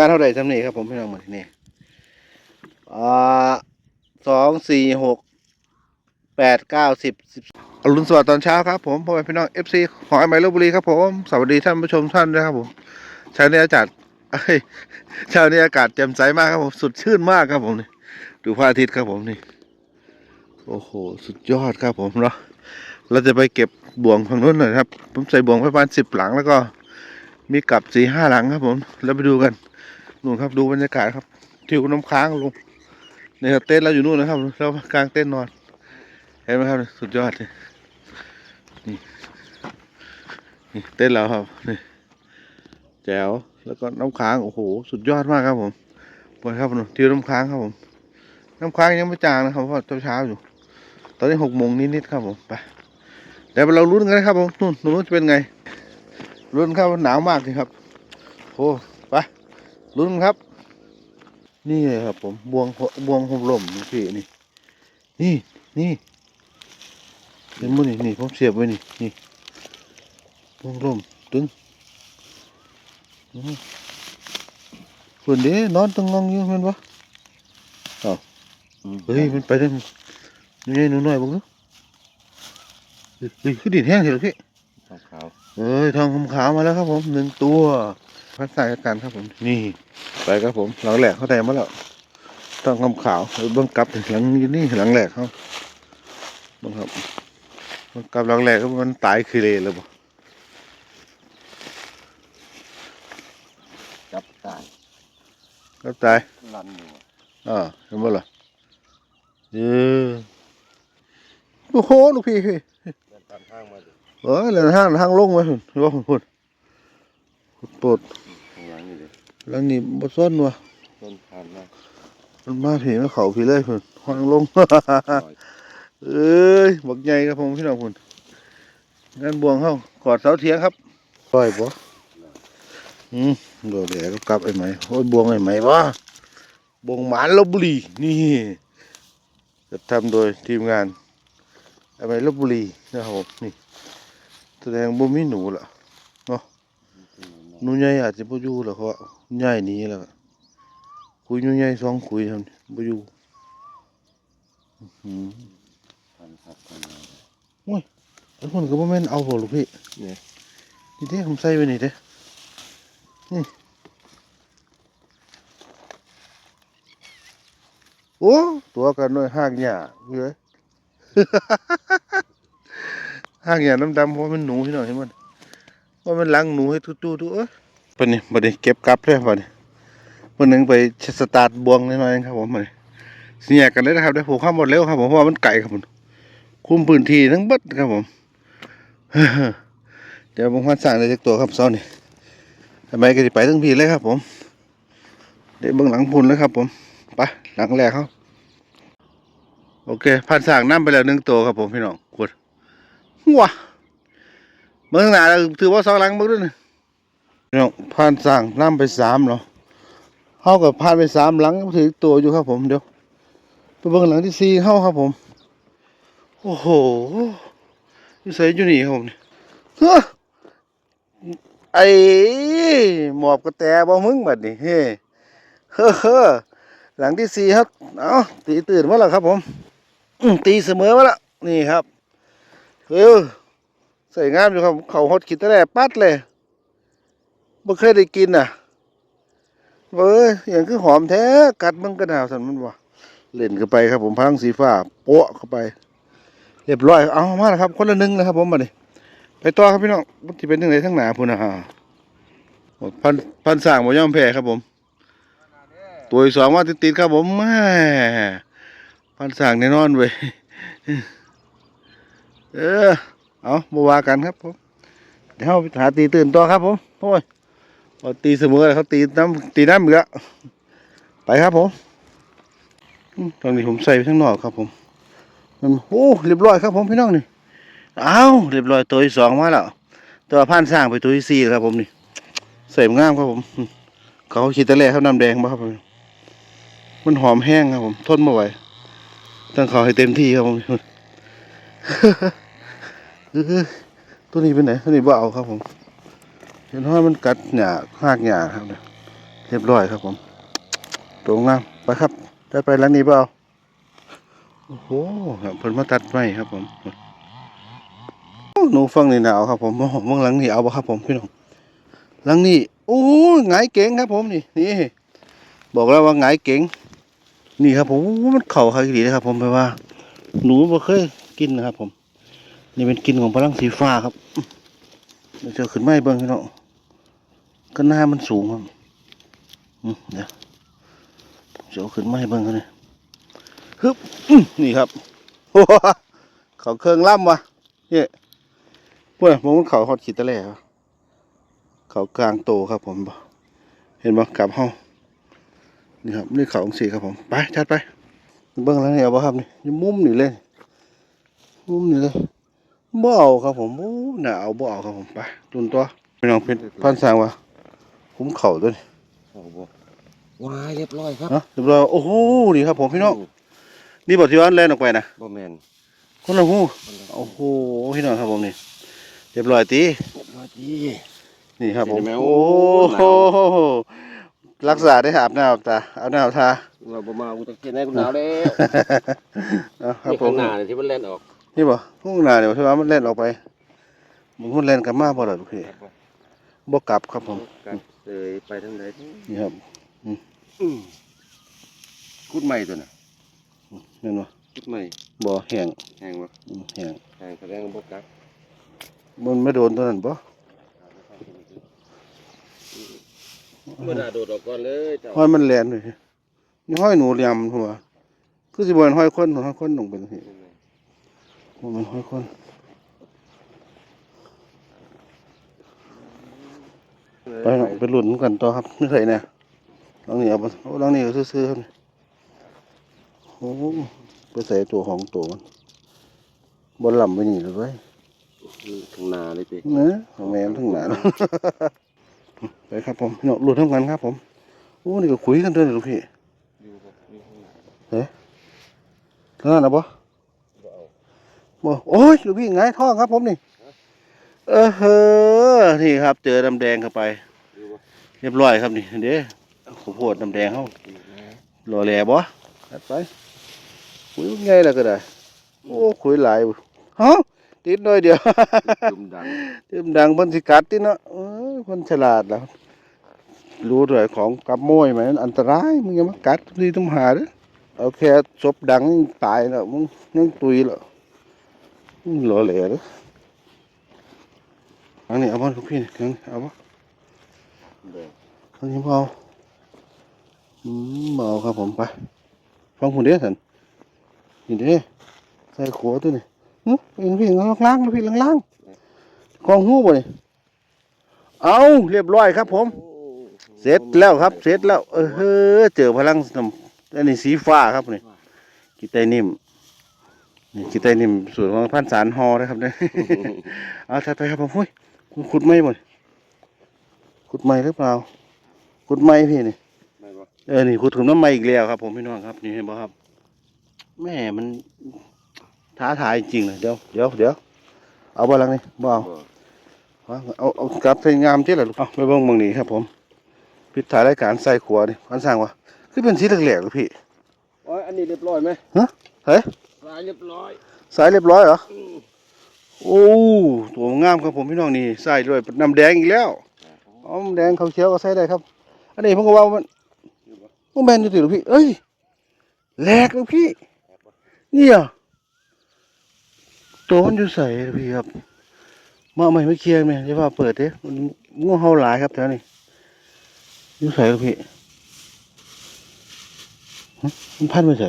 งานเท่าไหร่จำนี่ครับผมพี่น้องหมดนี่อ่าสองสี่หกแปดเก้าสิบสิบอรุณสวัสดิ์ตอนเช้าครับผมพ่อแม่พี่น้องเอฟซีของไอไมลบบุรีครับผมสวัสดีท่านผู้ชมท่านด้วยครับผมเช้านี้อากาศเช้านี้อากาศแจ่มใสมากครับผมสุดชื่นมากครับผมนี่ดูพระอาทิตย์ครับผมนี่โอ้โหสุดยอดครับผมเนาะเราจะไปเก็บบ่วงฝั่งนู้นหน่อยครับ ผมใส่บ่วงประมาณสิบหลังแล้วก็ มีกลับสีห้าหลังครับผม แล้วไปดูกันนู่นครับดูบรรยากาศครับทิวน้ำค้างลงในเต้นท์เราอยู่นู่นนะครับแล้วกลางเต้นท์นอน เห็นไหมครับ สุดยอดเลยนี่นี่เต้นท์เราครับนี่แจ๋วแล้วก็น้ำค้างโอ้โหสุดยอดมากครับผมไปครับนู่นทิวน้ำค้างครับผม น้ำค้างยังไม่จางนะครับเพราะเช้าอยู่ ตอนนี้หกโมงนิดๆครับผมไปเดี๋ยวเราลุ้นกันนะครับผมนู่นนู้นจะเป็นไง ลุ้นครับหนาวมากเลยครับโอ้ไปลุ้นครับ นี่เลยครับ ผมบวงบวงห่มลมนี่พี่นี่ นี่นี่เห็นมั้ยนี่นี่ผมเสียบไว้นี่นี่บวงลมตึงอืมส่วนนี้นอนตึงงองอยังเห็นปะเฮ้ยมันไปได้หนูใหญ่หนูน้อยบ้างเนอะเฮ้ยเฮ้ยคือดินแห้งเถอะพี่ขาว เอ้ยทองคำขาวมาแล้วครับผมหนึ่งตัวพัดสายกันครับผม นี่ไปครับผม หลังแหลกเขาได้มาแล้วทองคำขาวเออเบิ้งกลับถึงหลังนี้นี่หลังแหลกเขาเบิ้งครับเบิ้งกลับหลังแหลกก็มันตายคือเลยแล้วบ่จับตายก็ตายลันอยู่อ่าเห็นบ่ล่ะเออโอ้โหลูกพี่พี่เดินตามทางมาดิ เอ้ยแล้วห้างห้างลงไว้หุ่นว่าหุ่นหุ่นปวดข้างหลังนี่บ่ซ้อนวะต้นผ่านมามันมาผีมาเขาผีเลยหุ่นห้างลงเอ้ยบักใหญ่ครับผมพี่น้องคุณงานบวงเข้ากอดเสาเทียงครับปล่อยบ่อืมโดดแดดก็กลับไอ้ไหมโอ้ยบวงไอ้ไหมวะบวงหมานลบบุรีนี่จะทำโดยทีมงานไอ้ไหมลบบุรีนะครับผมนี่ แสดงบ่มีหนูล่ะหนูใหญ่อาจจะบ่อยู่แล้วเพราะใหญ่หนี้แล้วก็คุยหนูใหญ่สองคุยทำนี่บ่อยู่อื้อหือผ่านครับผ่านมาแล้วคนก็บ่แม่นเอาบ่ลูกพี่เนี่ยนี่เด้ผมใส่ไว้นี่เด้นี่โอ้ตัวกันด้วยหากหญ้าเฮ้ย ห้ากหญ้าดำๆเพราะมันหนูพี่น้องเห็นมันว่ามันลังหนูให้ตู้ๆตู้เอ้ยปานนี้บัดนี้เก็บกลับเลยบัดนี้เพิ่นนึงไปสตาร์ทบวงนิดหน่อยครับผมบัดนี้สิแยกกันเลยนะครับได้ผูกข้ามหมดเร็วครับผมเพราะว่ามันไกลครับผมคุมพื้นที่ทั้งบิดครับผมเดี๋ยวผมพันสั่งได้จากตัวครับซ้อนนี่ทำไมก็จะไปทั้งพีเลยครับผมเดี๋ยวเบื้องหลังพุ่นเลยครับผมไปหลังแรกเขาโอเคพันสั่งน้ำไปแล้วหนึ่งตัวครับผมพี่น้องกด ว้าเบื้องหนาเราถือว่าสองหลังเบื้องด้วยนะพี่น้องพันสั่งน้ำไปสามเนาะเขากับพันไปสามหลังถือตัวอยู่ครับผมเดี๋ยวไปเบื้องหลังที่สี่เข้าครับผม โอ้โหอยู่ใส่อยู่นี่ครับผมนี่เฮ้อไอ้หมอบกระแตบ่มึงบัดนี้เฮ้เฮ้อเฮ้อหลังที่สี่ครับ เอ้าตีตื่นมาแล้วครับผมตีเสมอมาแล้วนี่ครับ เออใส่งามอยู่ครับ เขาฮอดกินแต่แรกปัดเลยบ่เคยได้กินน่ะเว้ยอย่างคือหอมแท้กัดมึงกระดาวสันมันวะเล่นกันไปครับผมพังสีฟ้าโปะเข้าไป เรียบร้อยเอามาแล้วครับ คนละหนึ่งนะครับ ผมบัดนี้ไปต่อครับพี่น้องมันจะเป็นยังไงทั้งหนาพุ่นนะฮะพันพันสร้างบ่ยอมแพ้ครับผม ตัวสองมาติดๆครับผมแม่พันสร้างแน่นอนเว้ย เออ เอาบ่ว่ากันครับผม เดี๋ยวหาตีตื่นต่อครับผมโอ้ยตีเสมอแล้วเขาตีน้ำตีน้ำอีกแล้วไปครับผมตอนนี้ผมใส่ไปข้างนอกครับผมมันโอ้เรียบร้อยครับผมพี่น้องนี่อ้าวเรียบร้อยตัวที่สองมาแล้วตัวพันสร้างไปตัวที่สี่แล้วครับผมนี่ใส่งามครับผม เขาขีดตะแลเขาน้ำแดงมาครับผมมันหอมแห้งครับผมทนไม่ไหวต้องเขาให้เต็มที่ครับผม ตัวนี้เป็นไหนตัวนี้บ่เอาครับผมเห็นว่ามันกัดหญ้าหากหญ้าครับเนี่ยเรียบร้อยครับผมตัวงามไปครับได้ไปแล้วนี้เปล่าโอ้โหครับเพิ่นมาตัดไม้ครับผมหนูฟังนี่หนาวครับผมมองมองหลังนี่เอาบ่ครับผมพี่น้องหลังนี่โอ้ยหงายเก๋งครับผมนี่นี่บอกแล้วว่าหงายเก๋งนี่ครับผมมันเข่าครับดีนะครับผมไปลว่า หนูบ่เคยกินนะครับผม นี่เป็นกินของพลังสีฟ้าครับเดี๋ยวจอขึ้นไม้เบิ้งพี่น้องก็หน้ามันสูงครับเดี๋ยวเดี๋ยวขึ้นไม้เบิ้งกันเลยฮึบนี่ครับโอ้โหเขาเครื่องล่ำวะเนี่ยพวกนี้ผมว่าเขาฮอดขีดตะแหล่เขากลางโตครับผมเห็นบ่กลับห้องนี่ครับนี่เขาองสีครับผมไปชัดไปเบิ้งแล้วเนี่ยเอาบ่ครับนี่มุมนี่เลยมุมนี่เลย บ่เอาครับผมโอ้หนาวบ่เอาครับผมไปตุนตัวพี่น้องเป็นพันสร้างวะคุ้มเข่าด้วยโอ้โหวายเรียบร้อยครับเนาะเรียบร้อยโอ้โหนี่ครับผมพี่น้องนี่บอกที่ว่าแล่นออกไปนะบ่แมนคนละหูคนละโอ้โหพี่น้องครับผมนี่เรียบร้อยตีเรียบร้อยดีนี่ครับผมเห็นไหมโอ้โอ้โหรักษาได้อาบน้ำอาบตาอาบน้ำอาบทาเราบ่มากูจะกินให้กูหนาวแล้วเอาครับนี่ผข้ามงหน้าเนี่ยที่มันเล่นออก นี่บ่ห้องนาเดี๋ยวที่ว่ามันเล่นออกไปมึงมันเล่นกันมาบ่ล่ะลูกพี่บ่กลับครับผมกันเลยไปทางไหนนี่ครับอืมคุดใหม่ตัวน่ะแม่นบ่คุดใหม่บ่แห้งแห้งวะอืมแห้งแห้งแสดงว่าบ่กักมันไม่โดนตัวนั้นบ่เมื่อดาโดดออกก่อนเลยเจ้าห้อยมันแลนเลยนี่ห้อยหนูเหลี่ยมหัวคือสิบ่เป็นห้อยคนห้อยคนต้องเป็น นี่บ่แมันห้อยคนไปเนาะไปลุ้นกันต่อครับนี่ไสแน่หลังนี้เอาบ่โอ้หลังนี้ก็ซื่อๆครับนี่โอ้ไปใส่ตัวของตัวมันบ่ลำไปนี่เลยเว้ยข้างหน้าเลยติเนื้อของแม่ทั้งหนาไปครับผมเนาะหลุดทั้งกันครับผมโอ้นี่ก็คุยกันด้วยนี่ลูกพี่อยู่ครับอยู่ข้างหน้าเท่านั้นนะบ่บ่เอา บ่โอ้ยลูกพี่หงายท้องครับผมนี่ เออเฮ้อนี่ครับ เจอน้ำแดงเข้าไปอยู่บ่เรียบร้อยครับนี่เด้ข้าวโพดน้ำแดงเฮาอยู่นะรอแลบ่ตัดไปคุยไงล่ะก็ได้ โอ้คุยหลายบ่ฮะติดหน่อยเดียวจุ่มดังเติมดังเพิ่นสิกัดติเนาะเอ้ยเพิ่นฉลาดแล้วรู้ด้วยของกับมวยไหมมันอันตรายมึงอย่ามากัดนี่ต้องหาเด้อเอาแค่ศพดังนี่ตายแล้วมึงยังตุยแล้วมึง หล่อแหล่เด้ออันนี้เอาบ่ลูกพี่นี่อันนี้เอาบ่เด้ออันนี้บ่เอาอืมบ่เอาครับผมไปฟังผมเด้อท่านนี่เด้ใส่ขัวตัวนี้หึเองพี่ล่างๆลูกพี่ล่างๆกองหูบ่นี่เอาเรียบร้อยครับผม เสร็จแล้วครับ เสร็จแล้ว เออเฮ้อเจอพลังน้ำอันนี้สีฟ้าครับนี่กีไตนิ่ม นี่กีไตนิ่มส่วนของพันสารฮอนะครับเนี่ย เอาถัดไปครับผมหุ้ยคุณขุดไม้บ่นขุดไม้หรือเปล่าขุดไม้พี่นี่ไม่บ่เออนี่ขุดถุงน้ำไม้อีกแล้วครับ ผมพี่น้องครับนี่เห็นบ่ครับ แม่มันท้าทายจริงเลยเดี๋ยวเดี๋ยวเดี๋ยวเอาบ่ลังนี่บ่เอาบ่เอาเอาเอากลับไปงามที่ละลูกเอาไปเบิ่งเบิ่งนี่ครับ ผมพิดถ่ายรายการใส่ขวนี่พันสร้างวะคือเป็นสีเหลืองๆลูกพี่โอ้ยอันนี้เรียบร้อยไหมฮะเฮ้ย ลายเรียบร้อย สายเรียบร้อยเหรออืมโอ้ตัวงามครับผมพี่น้องนี่ใส่ด้วยน้ำแดงอีกแล้วอ๋อน้ำแดงเขาวเขียวก็ใส่ได้ครับ อันนี้ผมก็ว่ามันมันแมนอยู่ติลูกพี่ เอ้ยแหลกลูกพี่ เนี่ยตัวมันอยู่ใส่ลูกพี่ครับมาใหม่ไม่เคลียร์ไหมที่ว่าเปิดเด้มันงูเห่าหลายครับแถวนี้อยู่ใส่ลูกพี่ฮะมันพันไปใส่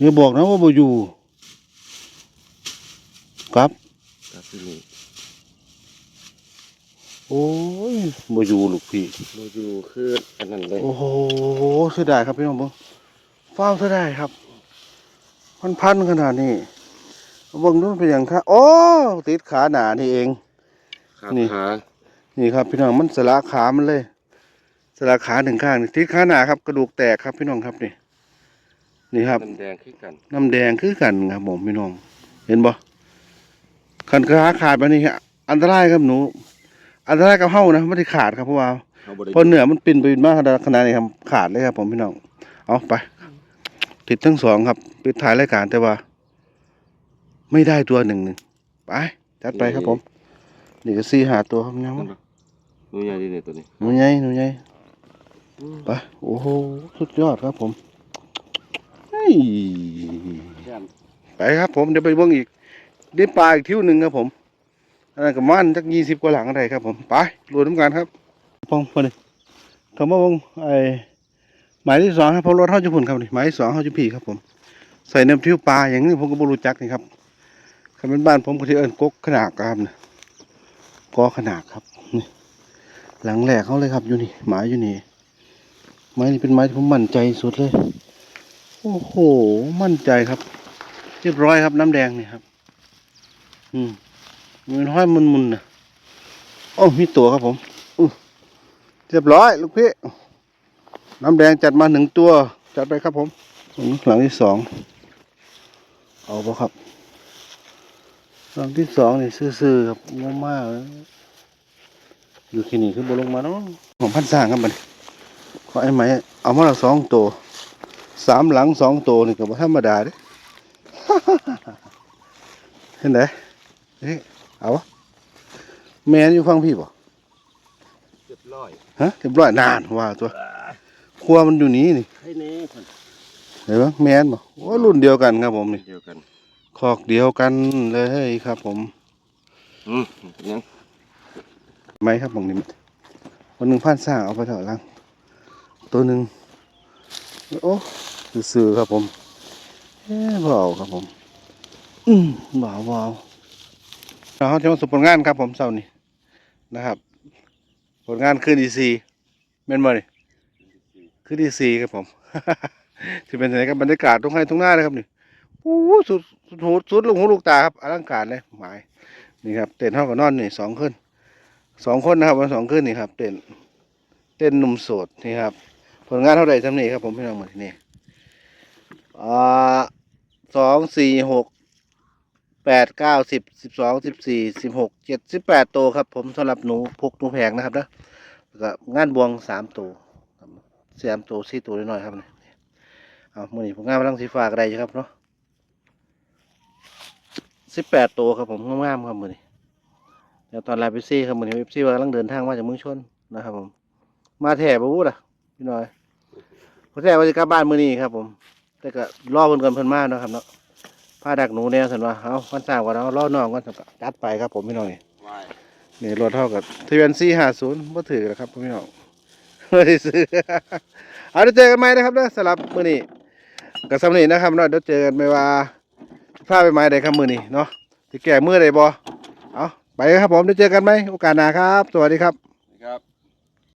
อย่าบอกนะว่าบ่อยู่ครับครับที่นี่โอ้ยบ่อยู่ลูกพี่เราอยู่คืออันนั้นเลยโอ้โหเสียดายครับพี่น้องเบิ้งฟ้าวเสียดายครับพันพันๆขนาดนี้เบิ้งนู้นเป็นอย่างค่ะโอ้ติดขาหนานี่เองครับนี่ขานี่ครับ พี่น้องมันสละขามันเลย สละขาหนึ่งข้างนี่ติดขาหนาครับ กระดูกแตกครับพี่น้องครับนี่ นี่ครับ น้ำแดงคือกัน น้ำแดงคือกันครับผมพี่น้อง เห็นบ่ขันขาขาดแบบนี้ฮะอันตรายครับหนู อันตรายกับเฮานะไม่ได้ขาดครับเพราะว่าเขาบ่ได้เพราะเนื้อมันปิ่นไปปิ่นมาขนาดขนาดนี้ครับขาดเลยครับผมพี่น้อง เอาไป ติดทั้งสองครับปิดท้ายรายการแต่ว่า ไม่ได้ตัวหนึ่งหนึ่งไปจัดไปครับผม นี่ก็ซีหาตัวครับยังหนูใหญ่ดีเนี่ยตัวนี้หนูใหญ่หนูใหญ่ไปโอ้โหสุดยอดครับผมเฮ้ ยไปครับผมเดี๋ยวไปเบิ่งอีกได้ปลาอีกทิวหนึ่งครับผมอันนั้นก็มันจักยี่สิบกว่าหลังอะไรครับผมไปรวมน้ำกันครับพองพอดีคำว่าเบิ่งไอหมายที่สองครับพราะรถเท่าจุ่นครับนี่หมายที่สองเท่าจุ่พีครับผม ใส่น้ำทิวปลาอย่างนี้ผมก็บรู้จักนี่ครับคำเป็นบ้านผมก็ที่เอิญกกขนาดครับนะกอขนาดครับนี่หลังแหลกเขาเลยครับอยู่นี่หมายอยู่นี่ไม้นี่เป็นไม้ที่ผมมั่นใจสุดเลย โอ้โห มั่นใจครับ เรียบร้อยครับน้ำแดงนี่ครับ อืมมันห้อยมุนมุนๆนะโอ้มีตัวครับผมเรียบร้อยลูกพี่ น้ำแดงจัดมาหนึ่งตัว จัดไปครับผมหลังที่สองเอาปะครับ หลังที่สองนี่ซื่อๆครับงมากอยู่ที่นี่คือบลงมาเนาะของพันสร้างครับมันขอไอ้ไหม เอามาละสองตัว สามหลังสองตัวนี่ก็บ่ธรรมดาเด้เห็นไหมเฮ้ยเอาวะแม่นอยู่ฟังพี่บ่เรียบร้อยฮะเรียบร้อยนานว่าตัวครัวมันอยู่นี้นี่ให้นี่คนเห็นปะแม่นบ่โอ้รุ่นเดียวกันครับผมนี่เดียวกันคอกเดียวกันเลยครับ ผมอืมเป็นยังไหมครับผมนี่วันหนึ่งพันสร้างเอาไปเถอะลังตัวหนึ่ง โอ้ซื่อๆครับผมเอ๊ะเบเอาครับผม อืมเบาเบาเราจะมาสู่ผลงานครับผมเสาร์นี้นะครับ ผลงานคืนดีซีแม่นบ่นี่คืนดีซีครับผมที่เป็นไงครับบรรยากาศตรงให้ตรงหน้าเลยครับนี่โอ้โหสุดสุดหูสุดลูกหูลูกตาครับอลังการเลยหมายนี่ครับเต้นเท่ากับนอนนี่สองคืนสองคนนะครับวันสองคืนนี่ครับ เต้นเต้นหนุ่มโสดนี่ครับ ผลงานเท่าไหร่ทำนี่ครับผมพี่น้องหมดนี่อ่าสองสี่หกแปดเก้าสิบสิบสองสิบสี่สิบหกเจ็ดสิบแปดตัวครับ ผมสำหรับหนูพกหนูแพงนะครับนะแล้วก็งานบวงสามตัวสามตัวสี่ตัวน้อยๆครับนี่เอามื่อนี้ผมงานพลังสีฟ้าก็ได้อยู่ครับเนาะสิบแปดตัวครับผมงามๆครับมื่อนี้เดี๋ยวตอนไลน์ไปซี่ครับมื่อนี้เอฟซีว่ากำลังเดินทางมาจากเมืองชนนะครับผม มาแถบบูดอะพี่น้อย พอแถว่าจะกลับบ้านมื้อนี้ครับ ผม แต่ก็รอเพิ่นก่อนเพิ่นมาเนาะครับเนาะผ้าดักหนูแนวสันว่าเอาวันสร้างว่าเรารอน้องก่อนสันก็จัดไปครับ ผมพี่น้องนี่วายนี่รถเท่ากับทะเบียน450บ่ถือแล้วครับพี่น้องไม่ได้ซื้อเอาเดี๋ยวเจอกันใหม่นะครับเด้อสำหรับมื้อนี้กับสำนี้นะครับเนาะเดี๋ยวเจอกันไม่ว่าพาไปไม้ใดครับมื้อนี้เนาะสิแก้มือใดบ่เอาไปครับผมเดี๋ยวเจอกันไหมโอกาสหน้าครับ สวัสดีครับ